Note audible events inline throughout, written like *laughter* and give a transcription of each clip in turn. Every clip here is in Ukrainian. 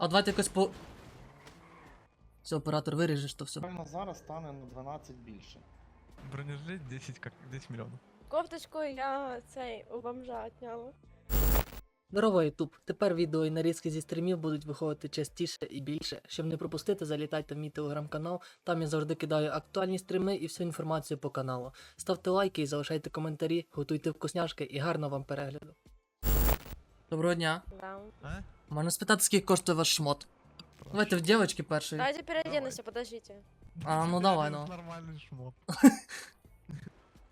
А давайте якось по. Все, оператор виріжеш то все. Буквально зараз стане на 12 більше. Бронежилет 10, как 10 миллионов. Кофточку я цей у бомжа отняла. Здорово, Ютуб! Тепер відео і нарізки зі стрімів будуть виходити частіше і більше. Щоб не пропустити, залітайте в мій телеграм-канал. Там я завжди кидаю актуальні стріми і всю інформацію по каналу. Ставте лайки і залишайте коментарі, готуйте вкусняшки і гарного вам перегляду. Доброго дня. Да. А? Можна спитати, скільки коштує ваш шмот? Давайте в дівчатки першої. Давайте переоденемся, подождите. А, ну давай, ну. Нормальный шмот. *laughs*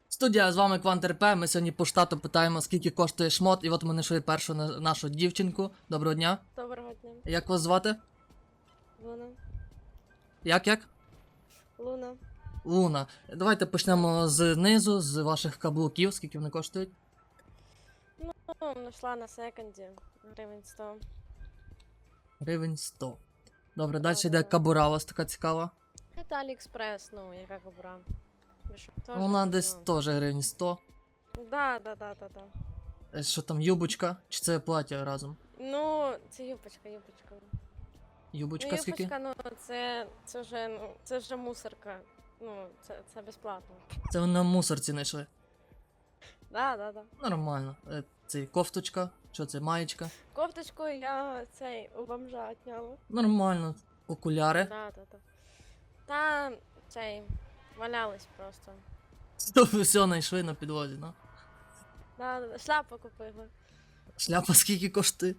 Студія, з вами Квант РП. Ми сьогодні по штату питаємо, скільки коштує шмот, і от ми знайшли першу на- нашу дівчинку. Доброго дня. Доброго дня. Як вас звати? Луна. Як як? Луна. Луна. Давайте почнемо знизу, з ваших каблуків, скільки вони коштують. Ну, нашла на секонді. Гривень 100. Гривень 100. Добре, далі йде кабура у вас така цікава. Это Алиэкспресс, ну, яка що, Вона десь теж гривень 100. Да, да, да, да, да. Е, Що там, юбочка? Чи це плаття разом? Ну, це юбочка, юбочка. Юбочка ну, скільки? юбочка, ну, це, це вже, ну, це вже мусорка. Ну, це, це безплатно. Це ви на мусорці знайшли. Да, да, да. Нормально. Е, Це кофточка, що це маєчка. Кофточку я цей у бомжа отняла. Нормально. Окуляри. Да, да, да. Та цей валялись просто. То все знайшли на підлозі, ну. Да, да, да. Шляпу купила. Шляпа скільки коштує?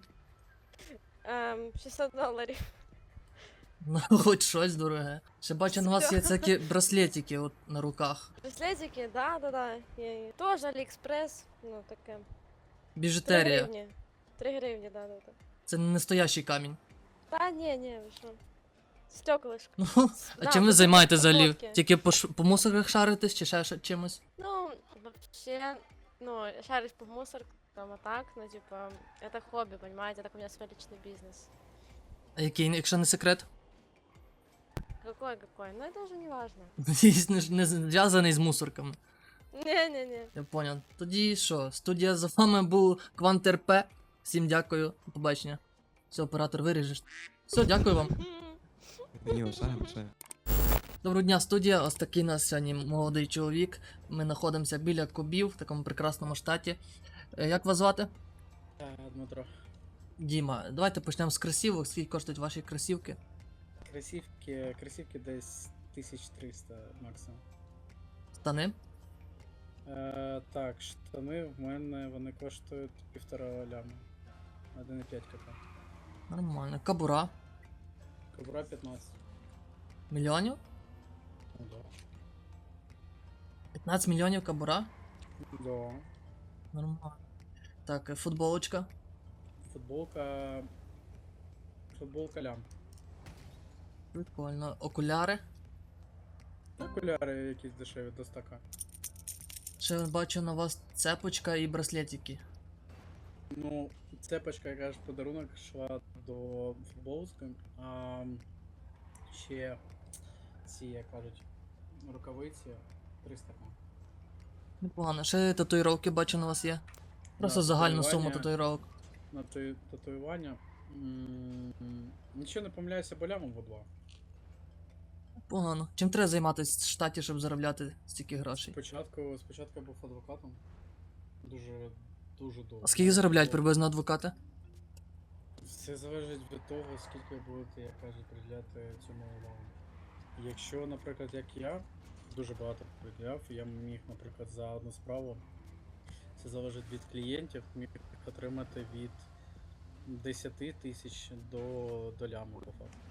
Ем, 600 доларів. Ну, *laughs* хоч щось дороге. Ще бачу, на вас є такі браслетики от на руках. Браслетики, да, да, да. Є, є. Тоже Аліекспрес, ну таке. 3 Біжутерія. гривні. 3 гривні, да, да, да. Це не настоящий камінь. Та ні, ні, ви що. Стеклишко. Ну, а Да, чим ви тут займаєтесь взагалі? фотки. Тільки по, ш- по мусорах шаритесь чи ще чимось? Ну, вообще, ну, шарить по мусоркам, а так, ну, типа, это хобби, понимаете, так у меня свой личный бизнес. А який, якщо не секрет? Какой, какой? Ну, это уже не важно. *laughs* Не, ж- не зв'язаний з мусорками. Не-не-не. Я поняв. Тоді що? Студія за вами був Квант РП. Всім дякую, до побачення. Все, оператор виріжеш. Все, дякую вам. Не, мешаем, мешаем. Доброго дня, студія. Ось такий у нас сьогодні молодий чоловік. Ми знаходимося біля Кобів в такому прекрасному штаті. Е, Як вас звати? Дмитро, Діма. Давайте почнемо з кросівок. Скільки коштують ваші кросівки? Кросівки, кросівки десь 1300 максимум. Стани? Е, так, штани в мене вони коштують півтора ляма. 1,5 кп. Нормально. Кабура. Кобра 15. Мільйонів? Ну да. 15 мільйонів кабура? Да. Нормально. Так, е, футболочка. Футболка. Футболка лям. Прикольно. Окуляри. Окуляри якісь дешеві до стака. Ще бачу на вас цепочка і браслетики. Ну, цепочка, яка ж подарунок йшла до футболки. А ще ці, як кажуть, рукавиці 300 к. Непогано. Ще татуїровки бачу на вас є. Просто Да, загальну суму татуїровок. на ту- татуювання. М, Нічого не помиляюся, бо лямом в два. Погано. Чим треба займатися в штаті, щоб заробляти стільки грошей? Спочатку, спочатку я був адвокатом. Дуже, дуже довго. А скільки заробляють приблизно адвокати? Все залежить від того, скільки будете, як кажуть, приділяти цьому увагу. Якщо, наприклад, як я дуже багато приділяв, я міг, наприклад, за одну справу, це залежить від клієнтів, міг отримати від 10 тисяч до, до ляму по факту.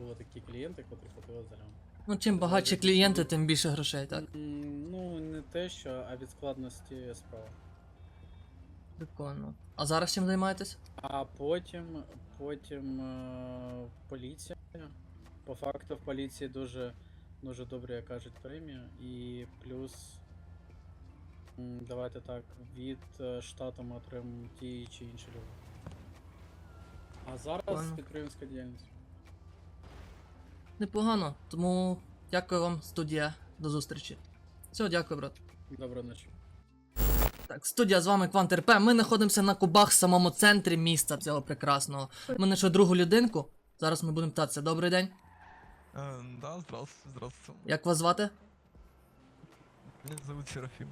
Були такі клієнти, котрі платили за лям. Ну, чим багатші клієнти, тим більше грошей, так? М, Ну, не те, що, а від складності справи. Прикольно. А зараз чим займаєтесь? А потім, потім е, поліція. По факту в поліції дуже, дуже добре, як кажуть, премія. І плюс, м, давайте так, від е, штату ми отримуємо ті чи інші люди. А зараз Прикольно. підприємська діяльність. Непогано. Тому дякую вам, студія. До зустрічі. Все, дякую, брат. Доброї ночі. Так, студія з вами Квант РП. Ми знаходимося на кубах в самому центрі міста цього прекрасного. Ми знайшли другу людинку. Зараз ми будемо питатися. Добрий день. Э, да, здравствуйте, здравствуйте. Як вас звати? Меня зовут Серафим.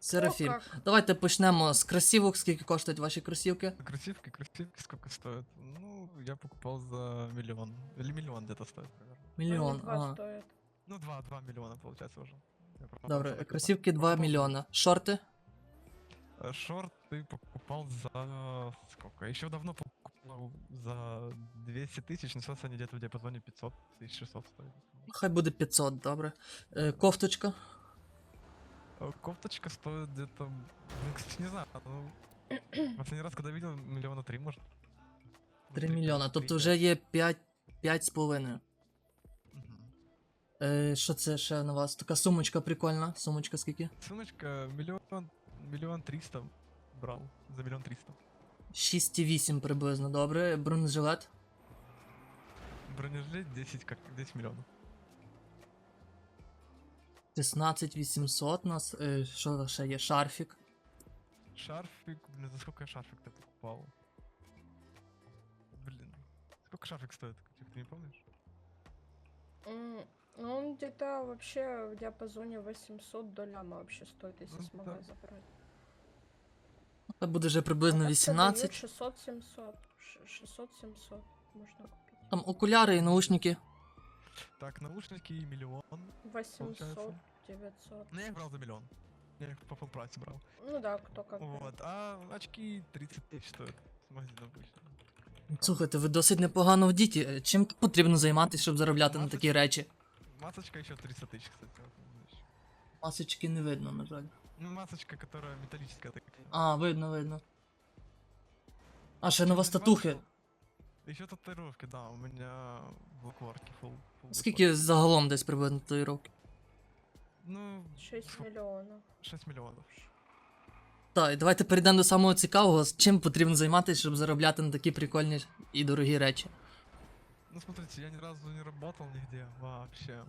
Серафім. Давайте почнемо з кросівок. Скільки коштують ваші кросівки? Красивки, красивки сколько стоят? Ну, я покупал за миллион. Или миллион где-то стоит. Мільйон. Ага. Ну, два, два миллиона получается уже. Я продал Добре, за кросівки 2 мільйона. Шорти? Э, Шорт ты покупал за... Сколько? Еще давно покупал за 200 тысяч, но сейчас они где-то в диапазоне 500 тысяч 600 стоят. Хай буде 500, добре. Е, кофточка. Э, Кофточка стоит где-то... Ну, кстати, не знаю, ну... Последний раз, когда видел, миллиона три, может. 3 Три, мільйона. три, Тобто пять. вже є 5, 5 з половиною. Е, що це ще на вас? Така сумочка прикольна. Сумочка скільки? Сумочка миллион, миллион триста брал. За миллион триста. 6,8 приблизно, добре. Бронежилет. Бронежилет 10, как 10 миллионов. 16 800 у нас. Е, що ще є? Шарфік. Шарфик, блин, за сколько я шарфик-то покупал? Блин, сколько шарфик стоит, ты не помнишь? Ну, он где-то вообще в диапазоне 800 до ляма вообще стоит, если Ну, смогла да. забрать. Це буде вже приблизно 18. 600-700. 600-700 можно купить. Там окуляри і наушники. Так, наушники миллион. 800, 900. Ну, я их брал за миллион. Я их по full прайсу брал. Ну да, кто как. берет. Вот, а очки 30 тысяч стоят. С магазина обычно. Слухайте, ви досить непогано в діті. Чим потрібно займатися, щоб заробляти на такі речі? Масочка еще 300 тысяч, кстати. вот. Масочки не видно, на жаль. Ну, масочка, которая металлическая такая. А, видно, видно. А, ще на вас татухи. Еще татуировки, да, у меня блокворки, full, full Скільки загалом десь приблизно татуїровки? Ну, 6 сколько? миллионов. 6 миллионов. Так, і давайте перейдемо до самого цікавого. З чим потрібно займатися, щоб заробляти на такі прикольні і дорогі речі. Ну, смотрите, я ни разу не работал нигде вообще.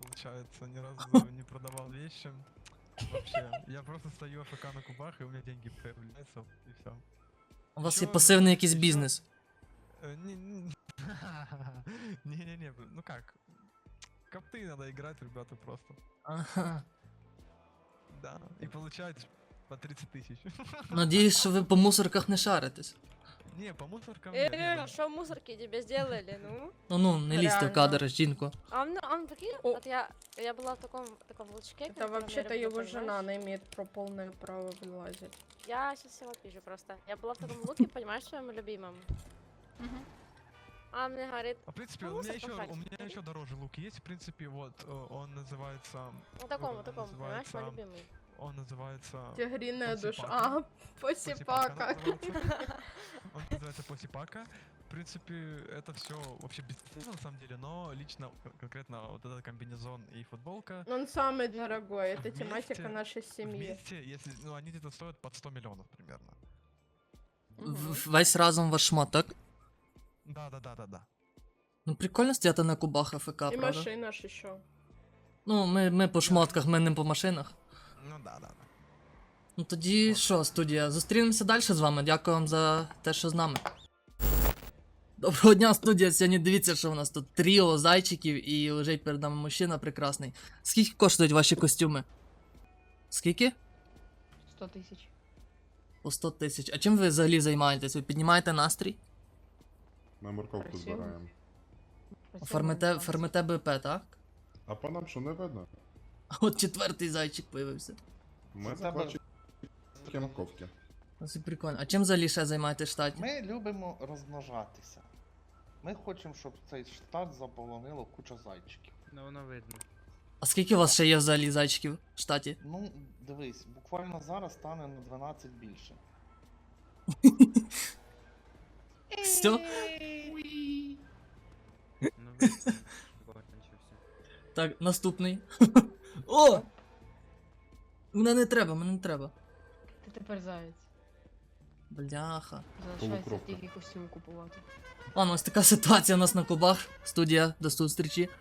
Получается, ни разу *laughs* не продавал вещи. Вообще, я просто стою АФК на кубах, и у меня деньги появляются, и все. У вас є Що пасивний якийсь бізнес. *laughs* Не-не-не, ну как? Копты надо играть, ребята, просто. Ага. Да, и получать по 30 тысяч. Надіюсь, що ви по мусорках не шаритесь. Не, по мусоркам нет, не, Э, ну, что мусорки тебе сделали, ну? Ну ну, не лізьте в Реально. кадр, жінку. А он, он прикинь, О. вот я, я была в таком, таком волчке. Это котором я вообще-то люблю, его жена, понимаешь? она имеет про полное право вылазить. Я сейчас все опишу просто. Я была в таком луке, понимаешь, своем любимом. А он мне говорит, А в принципе, Ну, у меня мусор еще, похватит, у меня смотри. еще дороже лук есть. В принципе, вот э, он называется, вот таком, он вот таком, понимаешь, мой называется- любимый. Он называется. Тигриная душа. А, посипака. Он называется Посипака. В принципе, это все вообще бесценно на самом деле, но лично кон- конкретно вот этот комбинезон и футболка Он самый дорогой, это Вместе- тематика нашей семьи. вместе, если, ну, они где-то стоят под 100 миллионов примерно. В- Весь разом ваш шмат, так? Да, да, да, да, да. Ну прикольно стояти на кубах АФК, И правда? машина ж еще. Ну, ми, ми по шмотках, ми не по машинах. Ну да, да, да. Ну тоді що, студія, зустрінемося далі з вами. Дякую вам за те, що з нами. Доброго дня, студія. Сьогодні дивіться, що у нас тут тріо зайчиків і лежить перед нами мужчина прекрасний. Скільки коштують ваші костюми? Скільки? 100 тисяч. По 100 тисяч. А чим ви взагалі займаєтесь? Ви піднімаєте настрій? Ми морковку Красиво. збираємо. Фармите, фармите БП, так? А по нам що не видно? А *laughs* от четвертий зайчик появився. Ми закладчики. Ну, Це прикольно. А чим взагалі ще займаєтесь в штаті? Ми любимо розмножатися. Ми хочемо, щоб цей штат заполонило куча зайчиків. Ну воно видно. А скільки у вас ще є взагалі зайчиків в штаті? Ну, дивись, буквально зараз стане на 12 більше. *laughs* Все? Ну видно. *laughs* Закончився. Так, наступний. О! Мене не треба, мене не треба. Ти тепер заяць. Бляха. Залишається Полукровка. тільки костюм купувати. Ладно, ось така ситуація у нас на кубах. Студія, до зустрічі.